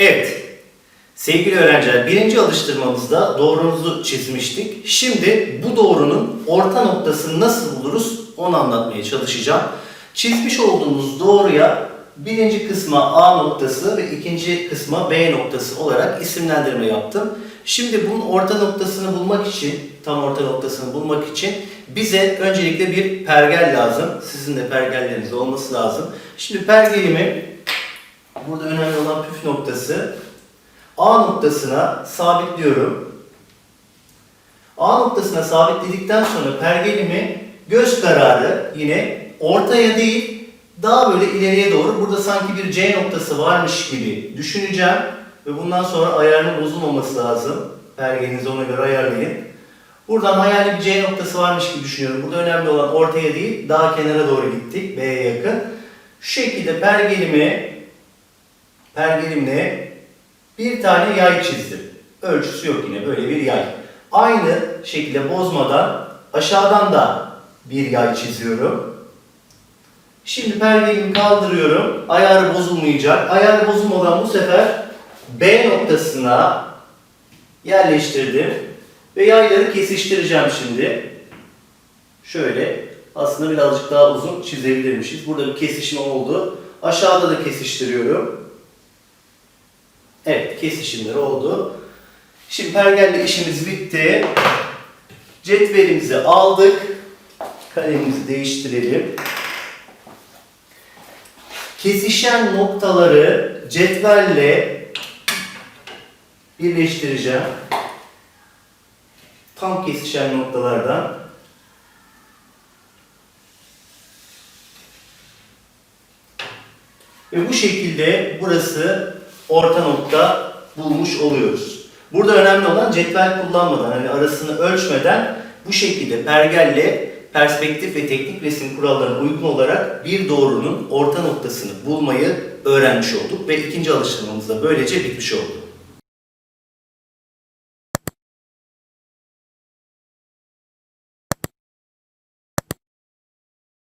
Evet. Sevgili öğrenciler, birinci alıştırmamızda doğrumuzu çizmiştik. Şimdi bu doğrunun orta noktasını nasıl buluruz onu anlatmaya çalışacağım. Çizmiş olduğumuz doğruya birinci kısma A noktası ve ikinci kısma B noktası olarak isimlendirme yaptım. Şimdi bunun orta noktasını bulmak için, tam orta noktasını bulmak için bize öncelikle bir pergel lazım. Sizin de pergelleriniz olması lazım. Şimdi pergelimi burada önemli olan püf noktası A noktasına sabitliyorum. A noktasına sabitledikten sonra pergelimi göz kararı yine ortaya değil daha böyle ileriye doğru burada sanki bir C noktası varmış gibi düşüneceğim ve bundan sonra ayarının bozulmaması lazım. Pergelinizi ona göre ayarlayın. Buradan hayali bir C noktası varmış gibi düşünüyorum. Burada önemli olan ortaya değil daha kenara doğru gittik B'ye yakın. Şu şekilde pergelimi pergelimle bir tane yay çizdim. Ölçüsü yok yine böyle bir yay. Aynı şekilde bozmadan aşağıdan da bir yay çiziyorum. Şimdi pergelimi kaldırıyorum. Ayarı bozulmayacak. Ayarı bozulmadan bu sefer B noktasına yerleştirdim. Ve yayları kesiştireceğim şimdi. Şöyle aslında birazcık daha uzun çizebilirmişiz. Burada bir kesişme oldu. Aşağıda da kesiştiriyorum. Evet, kesişimler oldu. Şimdi pergelle işimiz bitti. Cetvelimizi aldık. Kalemimizi değiştirelim. Kesişen noktaları cetvelle birleştireceğim. Tam kesişen noktalardan. Ve bu şekilde burası orta nokta bulmuş oluyoruz. Burada önemli olan cetvel kullanmadan, hani arasını ölçmeden bu şekilde pergelle perspektif ve teknik resim kurallarına uygun olarak bir doğrunun orta noktasını bulmayı öğrenmiş olduk ve ikinci alıştırmamız da böylece bitmiş oldu.